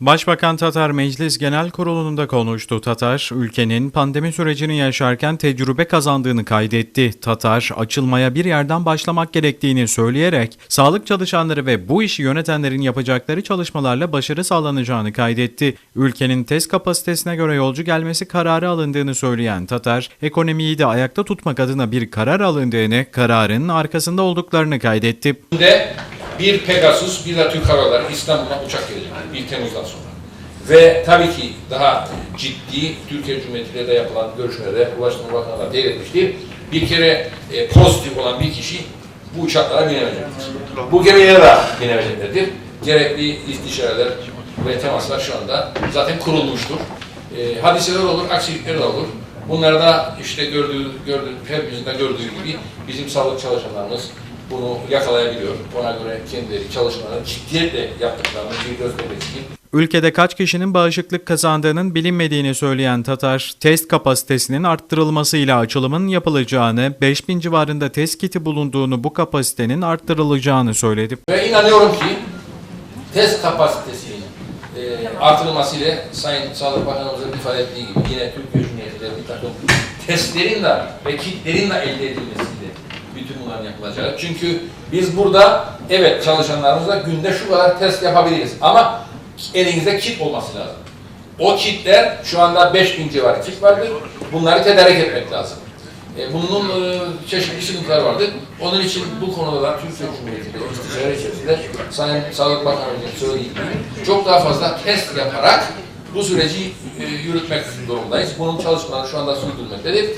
Başbakan Tatar Meclis Genel Kurulu'nda konuştu. Tatar, ülkenin pandemi sürecini yaşarken tecrübe kazandığını kaydetti. Tatar, açılmaya bir yerden başlamak gerektiğini söyleyerek, sağlık çalışanları ve bu işi yönetenlerin yapacakları çalışmalarla başarı sağlanacağını kaydetti. Ülkenin test kapasitesine göre yolcu gelmesi kararı alındığını söyleyen Tatar, ekonomiyi de ayakta tutmak adına bir karar alındığını, kararın arkasında olduklarını kaydetti. de bir Pegasus, bir de Türk Hava Yolları İstanbul'a uçak gelecek 1 Temmuz'dan sonra. Ve tabii ki daha ciddi Türkiye Cumhuriyeti'yle de yapılan görüşmelerde Ulaştırma Bakanı da teyit etmiştir. Bir kere e, pozitif olan bir kişi bu uçaklara binemeyecektir. Bu gemiye de binemeyeceklerdir. Gerekli istişareler ve temaslar şu anda zaten kurulmuştur. E, hadiseler olur, aksilikler de olur. Bunlarda işte gördüğü, gördüğü, hepimizin de gördüğü gibi bizim sağlık çalışanlarımız bunu yakalayabiliyor. Ona göre kendileri çalışmalarını ciddiyetle yaptıklarını bir göstermek için Ülkede kaç kişinin bağışıklık kazandığının bilinmediğini söyleyen Tatar, test kapasitesinin arttırılmasıyla açılımın yapılacağını, 5000 civarında test kiti bulunduğunu bu kapasitenin arttırılacağını söyledi. Ve inanıyorum ki test kapasitesinin e, artırılmasıyla Sayın Sağlık Bakanımızın ifade ettiği gibi yine Türkiye Cumhuriyeti'nde bir takım testlerin de ve kitlerin de elde edilmesiyle bütün bunların yapılacağı. Çünkü biz burada evet çalışanlarımızla günde şu kadar test yapabiliriz ama elinizde kit olması lazım. O kitler şu anda 5000 civarı kit vardır. Bunları tedarik etmek lazım. E, bunun e, çeşitli sıkıntılar vardı. Onun için bu konuda da Türkiye Cumhuriyeti'nde istişare içerisinde Sayın Sağlık Bakanı'nın söylediği gibi çok daha fazla test yaparak bu süreci e, yürütmek durumundayız. Bunun çalışmaları şu anda sürdürülmektedir.